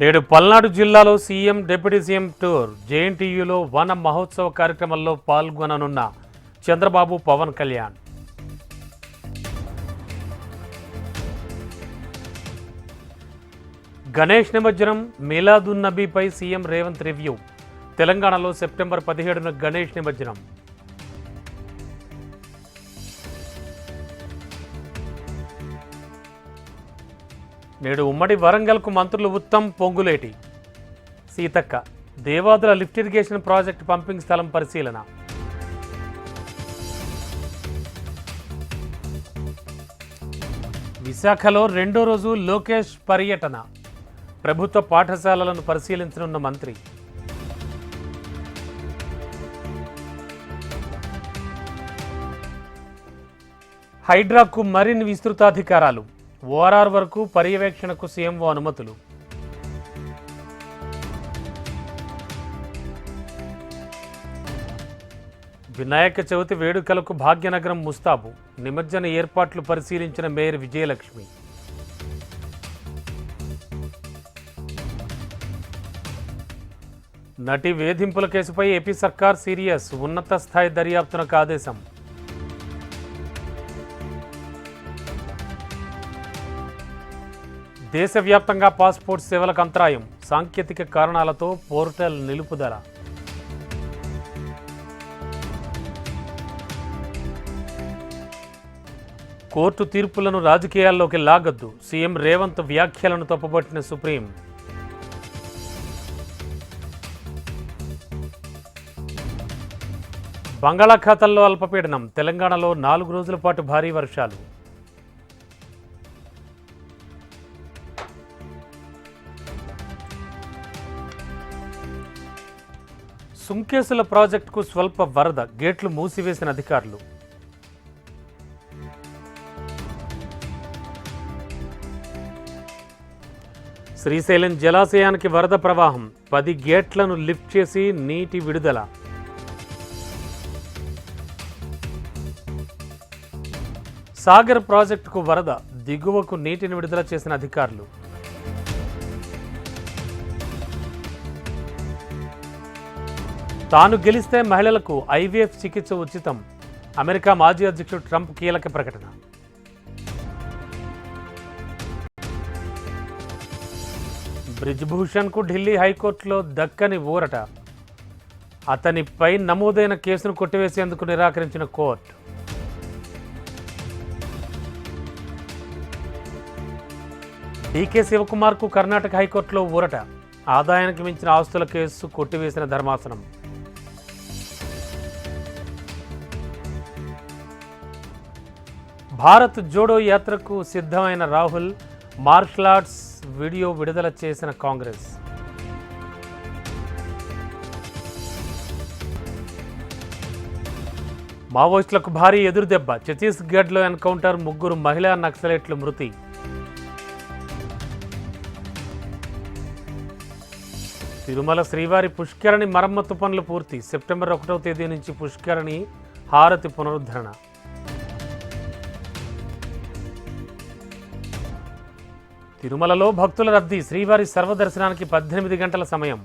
నేడు పల్నాడు జిల్లాలో CM deputy CM tour జేఎన్టీయూలో వన మహోత్సవ కార్యక్రమంలో పాల్గొననున్న చంద్రబాబు పవన్ కళ్యాణ్. గణేష్ నిమజ్జనం మీలాదున్నబీపై సీఎం రేవంత్ రివ్యూ. తెలంగాణలో సెప్టెంబర్ పదిహేడున గణేష్ నిమజ్జనం. నేడు ఉమ్మడి వరంగల్కు మంత్రులు Uttam Ponguleti. Seethakka Devadula lift irrigation project pumping స్థలం పరిశీలన. విశాఖలో రెండో రోజు లోకేష్ పర్యటన. ప్రభుత్వ పాఠశాలలను పరిశీలించనున్న మంత్రి. హైడ్రాకు మరిన్ని విస్తృతాధికారాలు. ఓఆర్ఆర్ వరకు పర్యవేక్షణకు సీఎంఓ అనుమతులు. వినాయక చవితి వేడుకలకు భాగ్యనగరం ముస్తాబు. నిమజ్జన ఏర్పాట్లు పరిశీలించిన మేయర్ విజయలక్ష్మి. నటి వేధింపుల కేసుపై ఏపీ సర్కార్ సీరియస్. ఉన్నత స్థాయి దర్యాప్తునకు ఆదేశం. దేశవ్యాప్తంగా పాస్పోర్ట్ సేవలకు అంతరాయం సాంకేతిక కారణాలతో పోర్టల్ నిలుపుదల. కోర్టు తీర్పులను రాజకీయాల్లోకి లాగొద్దు సీఎం రేవంత్ వ్యాఖ్యలను తప్పుపట్టిన సుప్రీం. బంగాళాఖాతంలో అల్పపీడనం తెలంగాణలో నాలుగు రోజుల పాటు భారీ వర్షాలు. సుంకేసుల ప్రాజెక్టుకు స్వల్ప వరద గేట్లు మూసివేసిన అధికారులు. శ్రీశైలం జలాశయానికి వరద ప్రవాహం పది గేట్లను లిఫ్ట్ చేసి నీటి విడుదల. సాగర్ ప్రాజెక్టుకు వరద దిగువకు నీటిని విడుదల చేసిన అధికారులు. తాను గెలిస్తే మహిళలకు ఐవీఎఫ్ చికిత్స ఉచితం. అమెరికా మాజీ అధ్యక్షుడు ట్రంప్ కీలక ప్రకటన. బ్రిజ్భూషణ్కు ఢిల్లీ హైకోర్టులో దక్కని ఊరట. అతనిపై నమోదైన కేసును కొట్టివేసేందుకు నిరాకరించిన కోర్టు. డీకే శివకుమార్కు కర్ణాటక హైకోర్టులో ఊరట. ఆదాయానికి మించిన ఆస్తుల కేసు కొట్టివేసిన ధర్మాసనం. భారత్ జోడో యాత్రకు సిద్ధమైన రాహుల్ మార్షల్ ఆర్ట్స్ వీడియో విడుదల చేసిన కాంగ్రెస్. మావోయిస్టులకు భారీ ఎదురుదెబ్బ. ఛత్తీస్గఢ్లో ఎన్కౌంటర్ ముగ్గురు మహిళా నక్సలైట్లు మృతి. తిరుమల శ్రీవారి పుష్కరణి మరమ్మతు పనులు పూర్తి. సెప్టెంబర్ ఒకటవ తేదీ నుంచి పుష్కరణి హారతి పునరుద్ధరణ. తిరుమలలో భక్తుల రద్దీ శ్రీవారి సర్వదర్శనానికి పద్దెనిమిది గంటల సమయం.